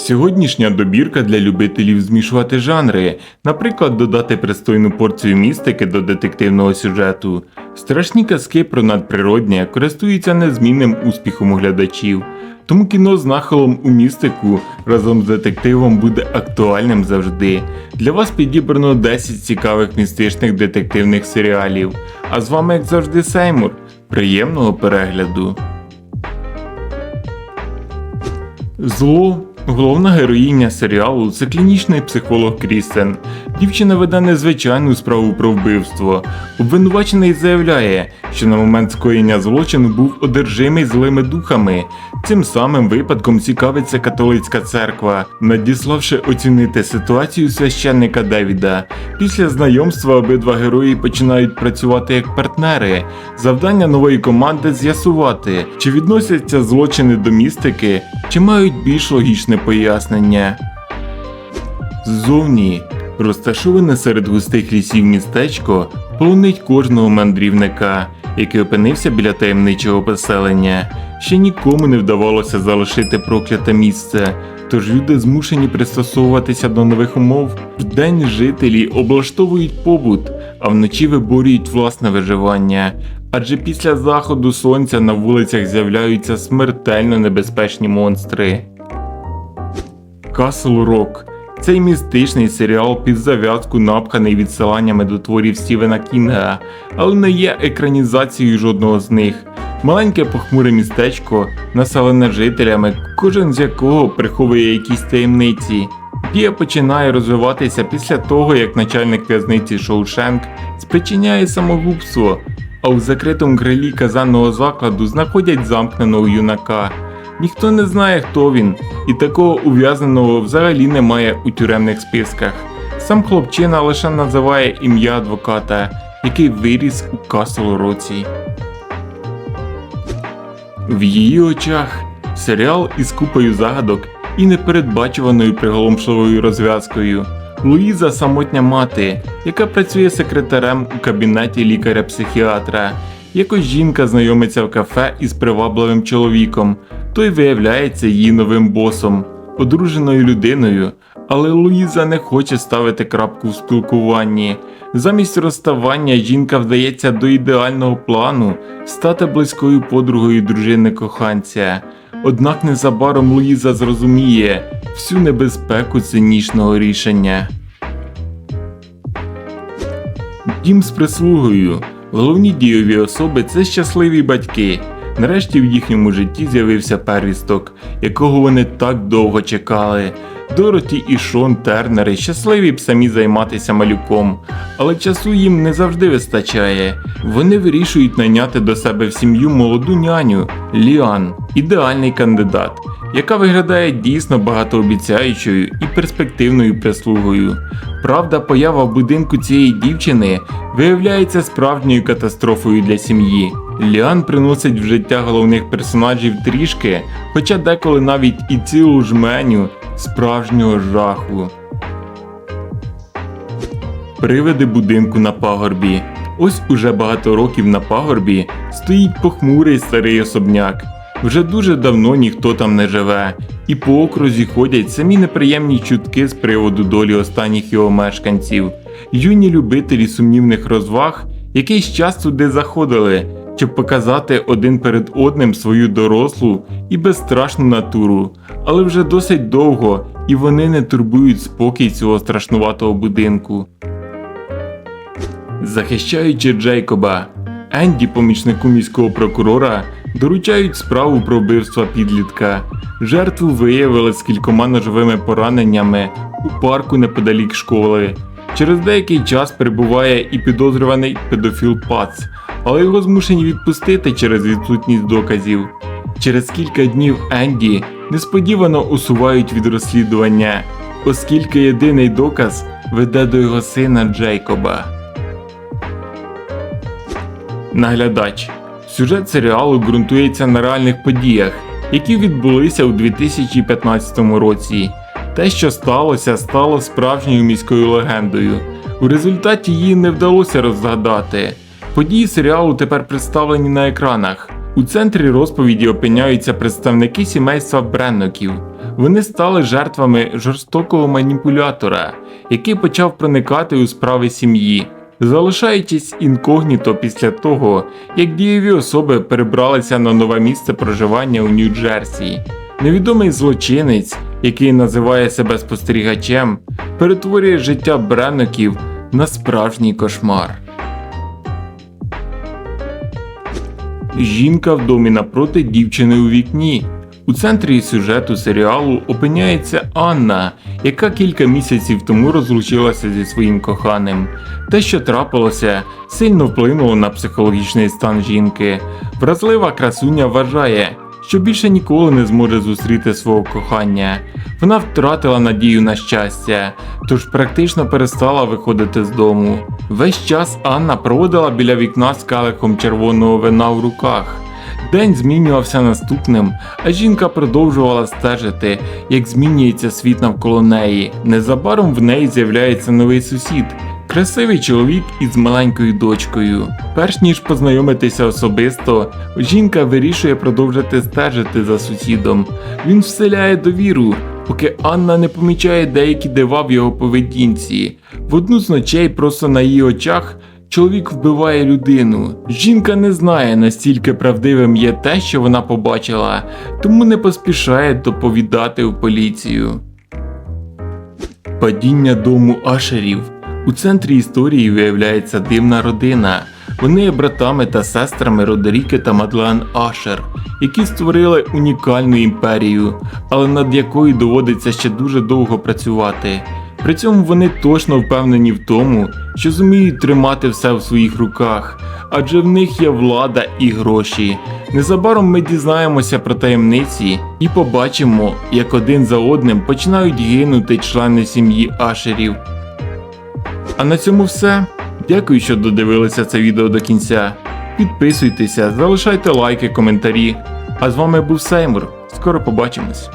Сьогоднішня добірка для любителів змішувати жанри, наприклад, додати пристойну порцію містики до детективного сюжету. Страшні казки про надприроднє користуються незмінним успіхом у глядачів, тому кіно з нахилом у містику разом з детективом буде актуальним завжди. Для вас підібрано 10 цікавих містичних детективних серіалів. А з вами, як завжди, Сеймур. Приємного перегляду! Зло Головна героїня серіалу це клінічний психолог Крістен. Дівчина веде незвичайну справу про вбивство. Обвинувачений заявляє, що на момент скоєння злочину був одержимий злими духами. Цим самим випадком цікавиться католицька церква, надіславши оцінити ситуацію священника Девіда. Після знайомства обидва герої починають працювати як партнери. Завдання нової команди з'ясувати, чи відносяться злочини до містики, чи мають більш логічне пояснення. Ззовні, розташоване серед густих лісів містечко, полонить кожного мандрівника, який опинився біля таємничого поселення. Ще нікому не вдавалося залишити прокляте місце, тож люди змушені пристосовуватися до нових умов. Вдень жителі облаштовують побут, а вночі виборюють власне виживання. Адже після заходу сонця на вулицях з'являються смертельно небезпечні монстри. Castle Rock – цей містичний серіал під зав'язку напханий відсиланнями до творів Стівена Кінга, але не є екранізацією жодного з них. Маленьке похмуре містечко, населене жителями, кожен з якого приховує якісь таємниці. Дія починає розвиватися після того, як начальник в'язниці Шоушенк спричиняє самогубство, а у закритому крилі казанного закладу знаходять замкненого юнака. Ніхто не знає, хто він, і такого ув'язненого взагалі немає у тюремних списках. Сам хлопчина лише називає ім'я адвоката, який виріс у Касл Році. В її очах серіал із купою загадок і непередбачуваною приголомшливою розв'язкою. Луїза самотня мати, яка працює секретарем у кабінеті лікаря-психіатра. Якось жінка знайомиться в кафе із привабливим чоловіком, той виявляється її новим босом, одруженою людиною, але Луїза не хоче ставити крапку в спілкуванні. Замість розставання жінка вдається до ідеального плану стати близькою подругою дружини коханця. Однак незабаром Луїза зрозуміє всю небезпеку цинічного рішення. Дім з прислугою. Головні дійові особи це щасливі батьки. Нарешті в їхньому житті з'явився первісток, якого вони так довго чекали. Дороті і Шон Тернери щасливі б самі займатися малюком, але часу їм не завжди вистачає. Вони вирішують найняти до себе в сім'ю молоду няню Ліан, ідеальний кандидат, яка виглядає дійсно багатообіцяючою і перспективною прислугою. Правда, поява в будинку цієї дівчини виявляється справжньою катастрофою для сім'ї. Ліан приносить в життя головних персонажів трішки, хоча деколи навіть і цілу жменю справжнього жаху. Привиди будинку на пагорбі. Ось уже багато років на пагорбі стоїть похмурий старий особняк. Вже дуже давно ніхто там не живе, і по окрузі ходять самі неприємні чутки з приводу долі останніх його мешканців. Юні любителі сумнівних розваг якийсь час туди заходили, щоб показати один перед одним свою дорослу і безстрашну натуру, але вже досить довго і вони не турбують спокій цього страшнуватого будинку. Захищаючи Джейкоба, Енді, помічнику міського прокурора, доручають справу про вбивство підлітка. Жертву виявили з кількома ножовими пораненнями у парку неподалік школи. Через деякий час прибуває і підозрюваний педофіл Пац, але його змушені відпустити через відсутність доказів. Через кілька днів Енді несподівано усувають від розслідування, оскільки єдиний доказ веде до його сина Джейкоба. Наглядач. Сюжет серіалу ґрунтується на реальних подіях, які відбулися у 2015 році. Те, що сталося, стало справжньою міською легендою. У результаті її не вдалося розгадати. Події серіалу тепер представлені на екранах. У центрі розповіді опиняються представники сімейства Бренноків. Вони стали жертвами жорстокого маніпулятора, який почав проникати у справи сім'ї, залишаючись інкогніто після того, як дієві особи перебралися на нове місце проживання у Нью-Джерсі. Невідомий злочинець, який називає себе спостерігачем, перетворює життя Бренноків на справжній кошмар. Жінка в домі напроти дівчини у вікні. У центрі сюжету серіалу опиняється Анна, яка кілька місяців тому розлучилася зі своїм коханим. Те, що трапилося, сильно вплинуло на психологічний стан жінки. Вразлива красуня вважає, що більше ніколи не зможе зустріти свого кохання. Вона втратила надію на щастя, тож практично перестала виходити з дому. Весь час Анна проводила біля вікна з калихом червоного вина в руках. День змінювався наступним, а жінка продовжувала стежити, як змінюється світ навколо неї. Незабаром в неї з'являється новий сусід. Красивий чоловік із маленькою дочкою. Перш ніж познайомитися особисто, жінка вирішує продовжити стежити за сусідом. Він вселяє довіру, поки Анна не помічає деякі дива в його поведінці. В одну з ночей просто на її очах чоловік вбиває людину. Жінка не знає, настільки правдивим є те, що вона побачила, тому не поспішає доповідати у поліцію. Падіння дому Ашерів. У центрі історії виявляється дивна родина. Вони є братами та сестрами Родеріки та Мадлен Ашер, які створили унікальну імперію, але над якою доводиться ще дуже довго працювати. При цьому вони точно впевнені в тому, що зуміють тримати все в своїх руках, адже в них є влада і гроші. Незабаром ми дізнаємося про таємниці і побачимо, як один за одним починають гинути члени сім'ї Ашерів. А на цьому все. Дякую, що додивилися це відео до кінця. Підписуйтеся, залишайте лайки, коментарі. А з вами був Сеймур. Скоро побачимось.